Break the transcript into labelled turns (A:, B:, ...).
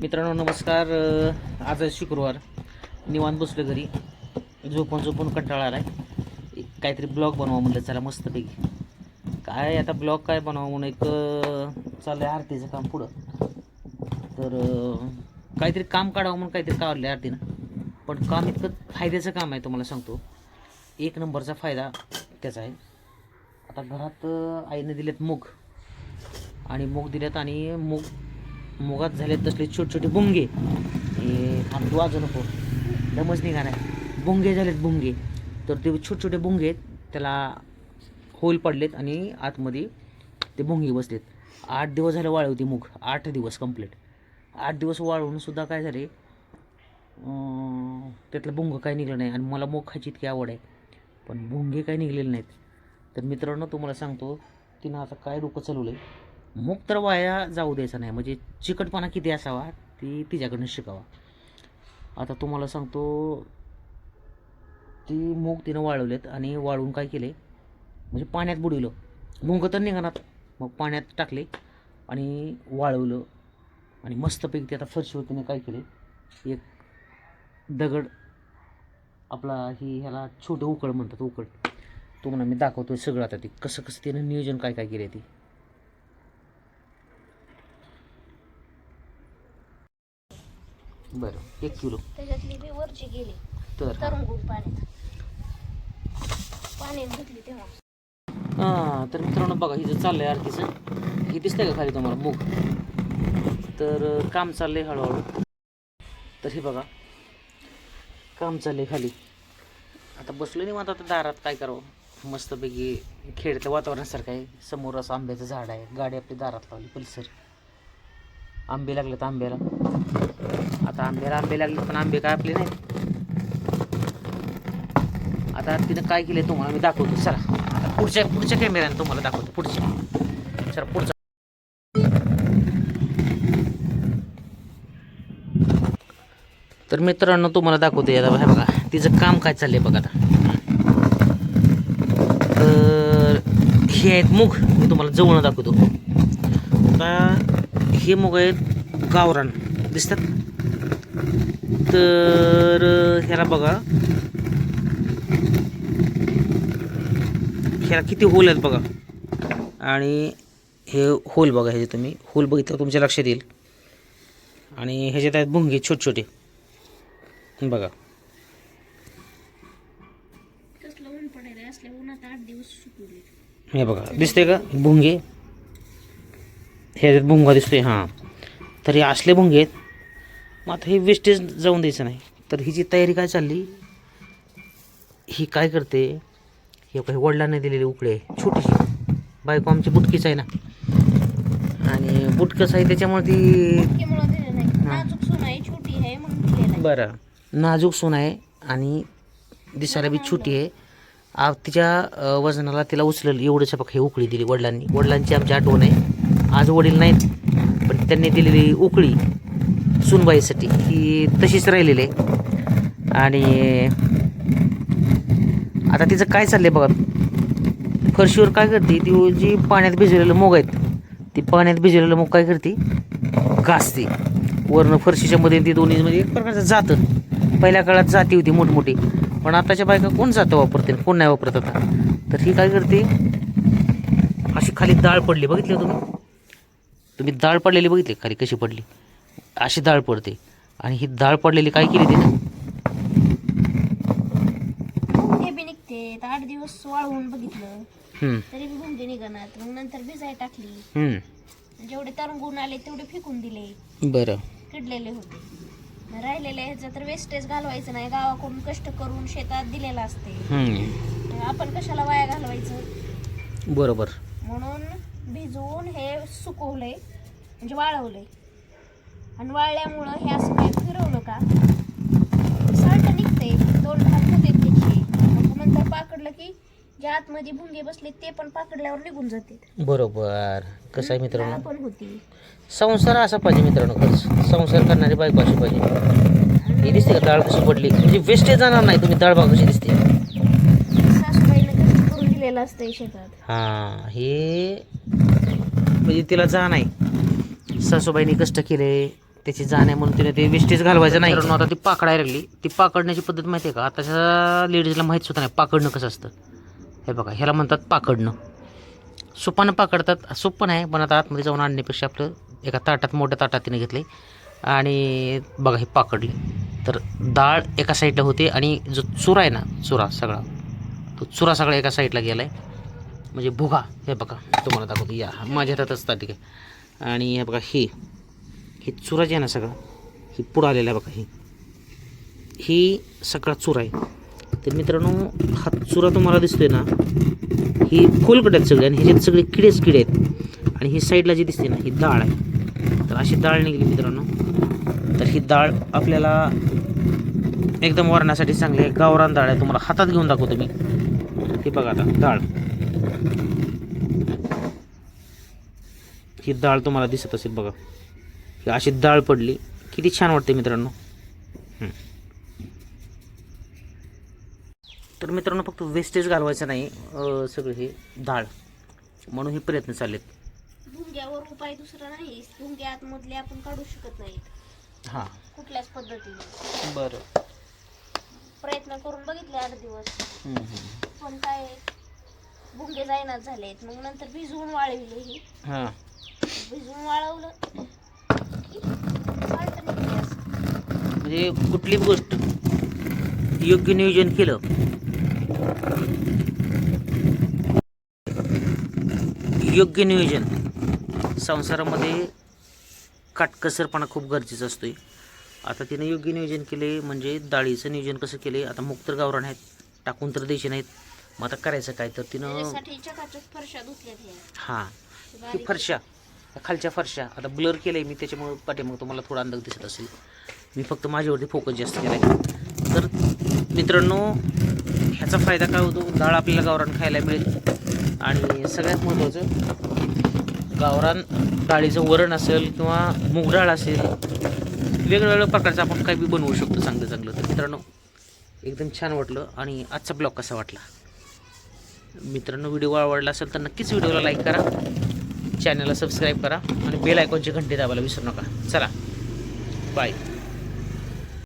A: मित्रांनो नमस्कार. आज आहे शुक्रवार. निवांत बसलो घरी. झोपून झोपून कंटाळा आला एक काहीतरी ब्लॉग बनवा म्हणलं चला मस्तपैकी. काय आता ब्लॉग काय बनवा म्हणून एक चाललं आहे आरतीचं काम पुढं. तर काहीतरी काम काढावं म्हणून काहीतरी काढलं आरतीनं. पण काम इतकं फायद्याचं काम आहे तुम्हाला सांगतो. एक नंबरचा फायदा त्याचा आहे. आता घरात आईने दिलेत मूग. आणि मूग दिलेत आणि मूग मुगात झाले तसले छोटे छोटे बुंगे. हे तू वाजू नको. दमच निघा नाही. बुंगे झालेत बुंगे. तर ते छोटे छोटे बुंगे आहेत त्याला होल पडलेत आणि आतमध्ये ते भोंगी बसलेत. आठ दिवस झाले वाळवती मूग. आठ दिवस कंप्लीट आठ दिवस वाळवून सुद्धा काय झाले? त्यातलं भोंग काय निघलं नाही आणि मला मूग खायची इतकी आवड आहे. पण भुंगे काही निघलेले नाहीत. तर मित्रांनो तुम्हाला सांगतो तिनं आता काय डोकं चालवलं आहे मूग तर वाया जाऊ द्यायचा नाही. म्हणजे चिकटपणा किती असावा ती तिच्याकडनं शिकावा. आता तुम्हाला सांगतो ती मूग तिनं वाळवलेत आणि वाळवून काय केले? म्हणजे पाण्यात बुडवलं. मुंग तर निघाणार मग पाण्यात टाकले आणि वाळवलं. आणि मस्तपैकी आता फरशीवर तिने काय केले? एक दगड आपला ही ह्याला छोटं उकळ म्हणतात उकळ. तुम्हाला मी दाखवतो सगळं आता ते. कसं कसं तिनं नियोजन काय काय केलं ते. बरं एक किलो.
B: त्याच्यातली बी वरची गेली.
A: तर
B: तरंगून पाण्यात. पाण्यात घेतली तेव्हा.
A: हां तर मित्रांनो बघा हिचं चाललंय आरतीचं हे दिसतंय का खाली तुम्हाला? मूग तर काम चाललंय हळूहळू. तर हे बघा काम चाललंय खाली. आता बसलो नाही आता दारात काय करावं? मस्तपैकी खेळतं वातावरणासारखं आहे. समोर असं आंब्याचं झाड आहे. गाडी आपली दारात लावली पल्सर. आंबे लागलेत आंब्याला. आता आंब्याला आंबे लागले पण आंबे काय आपले नाहीत. आता तिनं काय केलं तुम्हाला मी दाखवतो. चला आता पुढच्या पुढच्या कॅमेऱ्याने तुम्हाला दाखवतो. पुढच्या. चला पुढचा. तर मित्रांनो तुम्हाला दाखवतो याला. हे बघा तिचं काम काय चाललंय बघा आता. तर हे आहेत मूग. मी तुम्हाला जवळ दाखवतो. आता हे मूग आहेत गावरान. दिसतात? तर ह्याला बघा. ह्याला किती होल आहेत बघा. आणि हे होल बघा ह्याचे तुम्ही होल बघितलं तुमच्या लक्षात येईल. आणि ह्याच्यात आहेत भुंगे छोटे छोटे बघा. हे बघा दिसते का? भुंगे. ह्याच्यात भुंगा दिसतोय हां. तर हे असले भुंगे आहेत मग आता हे वेस्टेज जाऊन द्यायचं नाही. तर हिची तयारी काय चालली ही काय करते हे काही वडिलांनी दिलेले उकडे छोटीशी. बायको आमची बुटकीच आहे ना. आणि बुटकस आहे त्याच्यामुळे ती बरं. नाजूक सून आहे आणि दिसायला बी छोटी आहे. आ तिच्या वजनाला तिला उचलेल एवढंच बघ हे उकळी दिली वडिलांनी. वडिलांची आमची आठवण आहे. आज वडील नाहीत पण त्यांनी दिलेली उकळी. सुनबाईसाठी. ही तशीच राहिलेली आहे. आणि आता तिचं काय चाललं आहे बघा. फरशीवर काय करते? ती जी पाण्यात भिजलेलं मूग आहेत ती पाण्यात भिजलेलं मूग काय करते? घासते. वरनं फरशीच्या मध्ये ती दोन्ही म्हणजे एक प्रकारचं जातं. पहिल्या काळात जाती होती मोठमोठी. पण आताच्या बायका कोण जातं वापरते कोण नाही वापरत आता? तर ही काय करते? अशी खाली डाळ पडली. बघितली तुम्ही? तुम्ही डाळ पडलेली बघितली? खाली कशी पडली? अशी डाळ पडते. आणि ही डाळ पडलेली काय केली तिने?
B: ते बी निघते. आठ दिवस वाळवून बघितलं.
A: हम्म,
B: तरी बी भुंगे निघणार. मग नंतर भिजाय टाकली.
A: हम्म.
B: जेवढे तरंगून आले तेवढे फेकून दिले.
A: बरं.
B: किडलेले होते. मग राहिलेले ह्याचं तर वेस्टेज घालवायचं नाही. गावाकडून कष्ट करून शेतात दिलेलं असते.
A: हम्म.
B: मग आपण कशाला वाया घालवायचं?
A: बरोबर.
B: म्हणून भिजवून हे सुकवलंय. म्हणजे वाळवलंय. आणि वाळल्यामुळं हे असं काय फिरवलं का? साल्ट निघते दोन भाग होते त्याची मग नंतर पाकडलं की जे आतमध्ये भुंगे बसले ते पण पाकडल्यावर निघून जाते.
A: बरोबर. कसं आहे मित्रांनो?
B: पण होती.
A: संसार असा पाहिजे मित्रांनो खरंच. संसार करणारी बायको अशी पाहिजे. ही दिसते का डाळ कशी पडली? म्हणजे वेस्टेज जाणार नाही तुम्ही डाळ बघा कशी दिसते.
B: सासूबाईनं कष्ट करून दिलेलं असतंय शेतात.
A: हां हे म्हणजे तिला जा नाही सासूबाईने कष्ट केले त्याची जाण आहे म्हणून तिने ते वेस्टेज घालवायचं नाही. आता ती पाकडायला लागली. ती पाकडण्याची पद्धत माहिती आहे का? आताच्या लेडीजला माहीत सुद्धा नाही पाकडणं कसं असतं. हे बघा ह्याला म्हणतात पाकडणं. सुपानं पाकडतात सोपं आहे पण आता आतमध्ये जाऊन आणण्यापेक्षा आपलं एका ताटात मोठ्या ताटात तिने घेतले आणि बघा हे पाकडले. तर डाळ एका साईडला होते आणि जो चुरा आहे ना चुरा सगळा तो चुरा सगळा एका साईडला गेला आहे म्हणजे भुगा हे बघा तुम्हाला दाखवतो. या माझ्या हातातच ताट आहे. आणि हे बघा हे. हे चुरा आहे ना सगळा ही पुढं आलेला आहे बघा ही. ही सगळा चुरा आहे. तर मित्रांनो हा चुरा तुम्हाला दिसतोय ना ही खोलकट आहेत आणि ह्याच्यात सगळे किडेच किडे आहेत आणि ही साईडला जी दिसते ना ही डाळ आहे. तर अशी डाळ निघाली मित्रांनो. तर ही डाळ आपल्याला एकदम वरण्यासाठी चांगली आहे. गावरान डाळ आहे. तुम्हाला हातात घेऊन दाखवतो मी. हे बघा आता डाळ. ही डाळ तुम्हाला दिसत असेल बघा. ही अशी डाळ पडली. किती छान वाटते मित्रांनो. तर मित्रांनो फक्त वेस्टेज घालवायचं नाही सगळं हे डाळ म्हणून हे प्रयत्न चाललेत.
B: भुंग्यावर उपाय दुसरा नाही. भुंग्या आतमधले आपण काढू शकत नाहीत
A: हां.
B: कुठल्याच पद्धतीने.
A: बरं.
B: प्रयत्न करून बघितले आठ दिवस. पण काय भुंगे जायनाच झालेत. मग नंतर भिजवून वाळविले हां. भिजवून वाळवलं की चालतं निघते असं.
A: म्हणजे कुठली गोष्ट योग्य नियोजन केलं. योग्य नियोजन. संसारामध्ये काटकसरपणा खूप गरजेचा असतोय. आता तिने योग्य नियोजन केले म्हणजे डाळीचं नियोजन कसं केले आता मुक्त गावरान आहेत टाकून तर द्यायचे नाहीत. मग आता करायचं काय? तर तिनं हां.
B: बारीक.
A: फरशा खालच्या फरशा. आता ब्लर केलं आहे मी त्याच्यामुळे पाठीमाग तुम्हाला थोडा अंदाज दिसत असेल. मी फक्त माझ्यावरती फोकस जास्त केला आहे तर मित्रांनो ह्याचा फायदा काय होतो? डाळ आपल्याला गावरान खायला मिळेल. आणि सगळ्यात महत्त्वाचं गावरान डाळीचं वरण असेल किंवा मूग डाळ असेल वेगवेगळ्या प्रकारचं आपण काही बी बनवू शकतो चांगलं चांगलं. तर मित्रांनो एकदम छान वाटलं आणि आजचा ब्लॉग कसा वाटला? मित्रांनो व्हिडिओ आवडला असेल तर नक्कीच व्हिडिओला लाईक करा. चॅनलला सबस्क्राईब करा आणि बेल आयकॉनची घंटी दाबायला विसरू नका. चला. बाय